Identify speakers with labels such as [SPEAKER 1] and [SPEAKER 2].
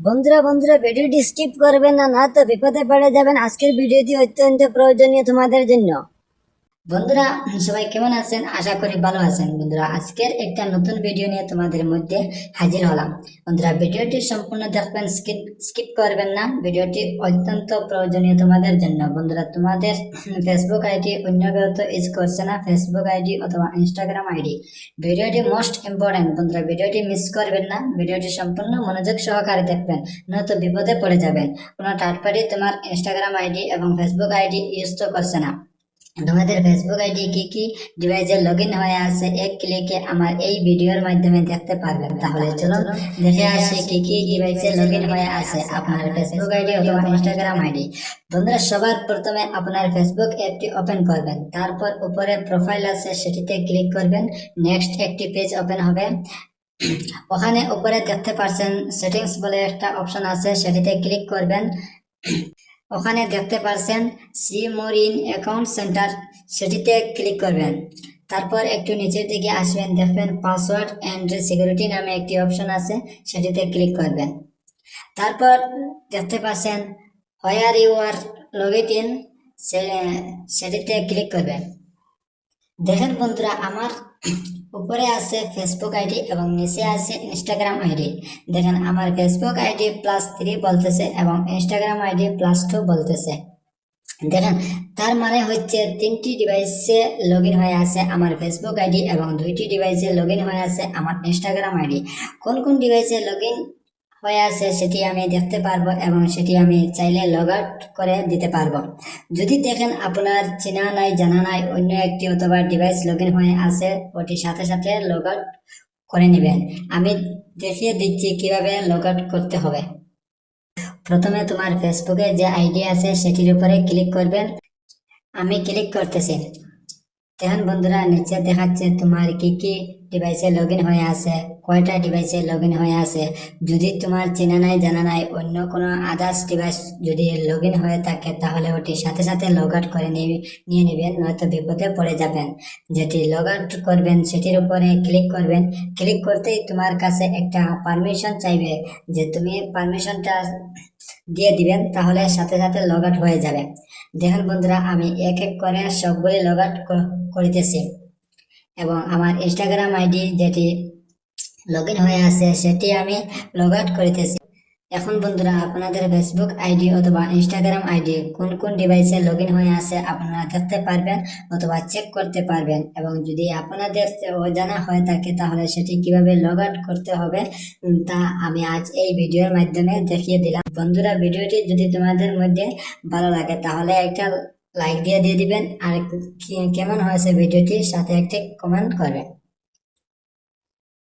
[SPEAKER 1] বন্ধুরা বন্ধুরা, ভিডিওটি স্কিপ করবেন না না তো বিপদে পড়ে যাবেন। আজকের ভিডিওটি অত্যন্ত প্রয়োজনীয় তোমাদের জন্য। বন্ধুরা সবাই কেমন আছেন? আশা করি ভালো আছেন। বন্ধুরা, আজকের একটা নতুন ভিডিও নিয়ে তোমাদের মধ্যে হাজির হলাম। বন্ধুরা ভিডিওটি সম্পূর্ণ দেখবেন স্কিপ স্কিপ করবেন না। ভিডিওটি অত্যন্ত প্রয়োজনীয় তোমাদের জন্য। বন্ধুরা, তোমাদের ফেসবুক আইডি অন্য কেউ তো ইউজ করছে না। ফেসবুক আইডি অথবা ইনস্টাগ্রাম আইডি ভিডিওটি মোস্ট ইম্পর্টেন্ট বন্ধুরা ভিডিওটি মিস করবেন না। ভিডিওটি সম্পূর্ণ মনোযোগ সহকারে দেখবেন। নয়তো বিপদে পড়ে যাবেন। কোনো থার্ড পার্টি তোমার ইনস্টাগ্রাম আইডি এবং ফেসবুক আইডি ইউজ তো করছে না। তোমাদের ফেসবুক আইডি কি কি? ডিভাইসে লগ ইন হয়ে আছে, এক ক্লিকে আমার এই ভিডিওর মাধ্যমে দেখতে পারবেন। তাহলে চলুন দেখে আসি কি কি ডিভাইসে লগ ইন হয়ে আছে আপনার ফেসবুক আইডি অথবা ইনস্টাগ্রাম আইডি। বন্ধুরা, সবার প্রথমে আপনার ফেসবুক অ্যাপটি ওপেন করবেন। তারপর উপরে প্রোফাইল আছে, সেটিতে ক্লিক করবেন। নেক্সট একটি পেজ ওপেন হবে। ওখানে উপরে দেখতে পাচ্ছেন সেটিংস বলে একটা অপশন আছে, সেটিতে ক্লিক করবেন। ওখানে দেখতে পারছেন see more in account centre, সেটিতে ক্লিক করবেন। তারপর একটু নিচের দিকে আসবেন, দেখবেন পাসওয়ার্ড অ্যান্ড সিকিউরিটি নামে একটি অপশন আছে, সেটিতে ক্লিক করবেন। তারপর দেখতে পাচ্ছেন where you are logged in সেটিতে ক্লিক করবেন। দেখেন বন্ধুরা, আমার উপরে আছে ফেসবুক আইডি এবং নিচে আছে ইনস্টাগ্রাম আইডি দেখেন, আমার ফেসবুক আইডি প্লাস থ্রি বলতেছে এবং ইনস্টাগ্রাম আইডি প্লাস টু বলতেছে। দেখেন, তার মানে হচ্ছে তিনটি ডিভাইসে লগ ইন হয়ে আছে আমার ফেসবুক আইডি এবং দুইটি ডিভাইসে লগ ইন হয়ে আছে আমার ইনস্টাগ্রাম আইডি কোন কোন ডিভাইসে লগ ইন হয়ে আছে, সেটি আমি দেখতে পারব এবং সেটি আমি চাইলে লগ আউট করে দিতে পারব। যদি দেখেন আপনার চেনা নাই, জানা নাই, অন্য একটি অথবা ডিভাইস লগ ইন হয়ে আছে, ওটি সাথে সাথে লগ আউট করে নেবেন। আমি দেখিয়ে দিচ্ছি কীভাবে লগ আউট করতে হবে। প্রথমে তোমার ফেসবুকে যে আইডি আছে, সেটির উপরে ক্লিক করবেন। আমি ক্লিক করতেছি। দেখেন বন্ধুরা, নিচে দেখাচ্ছে তোমার কি কি ডিভাইসে লগ ইন হয়ে আছে কয়টা ডিভাইসে লগ ইন হয়ে আছে যদি তোমার চেনা নাই, জানা নাই, অন্য কোনো আদার্স ডিভাইস যদি লগ ইন হয়ে থাকে, তাহলে ওটি সাথে সাথে লগ আউট করে নিয়ে নেবেন, নয়তো বিপদে পড়ে যাবেন। যেটি লগ আউট করবেন, সেটির উপরে ক্লিক করবেন। ক্লিক করতেই তোমার কাছে একটা পারমিশন চাইবে যে তুমি পারমিশনটা দিয়ে দিবেন, তাহলে সাথে সাথে লগ আউট হয়ে যাবে। দেখেন বন্ধুরা, আমি এক এক করে সবগুলি লগ আউট করিতেছি। এবং আমার ইনস্টাগ্রাম আইডি যেটি লগ ইন হয়ে আছে, সেটি আমি লগ আউট করিতেছি। এখন বন্ধুরা, আপনাদের ফেসবুক আইডি অথবা ইনস্টাগ্রাম আইডি কোন কোন ডিভাইসে লগ ইন হয়ে আছে আপনারা দেখতে পারবেন অথবা চেক করতে পারবেন। এবং যদি আপনাদের অজানা হয়ে থাকে, তাহলে সেটি কীভাবে লগ আউট করতে হবে তা আমি আজ এই ভিডিওর মাধ্যমে দেখিয়ে দিলাম। বন্ধুরা, ভিডিওটি যদি তোমাদের মধ্যে ভালো লাগে, তাহলে একটা লাইক দিয়ে দিয়ে দিবেন। আর কেমন হয়েছে ভিডিওটি সাথে একটি কমেন্ট করবেন।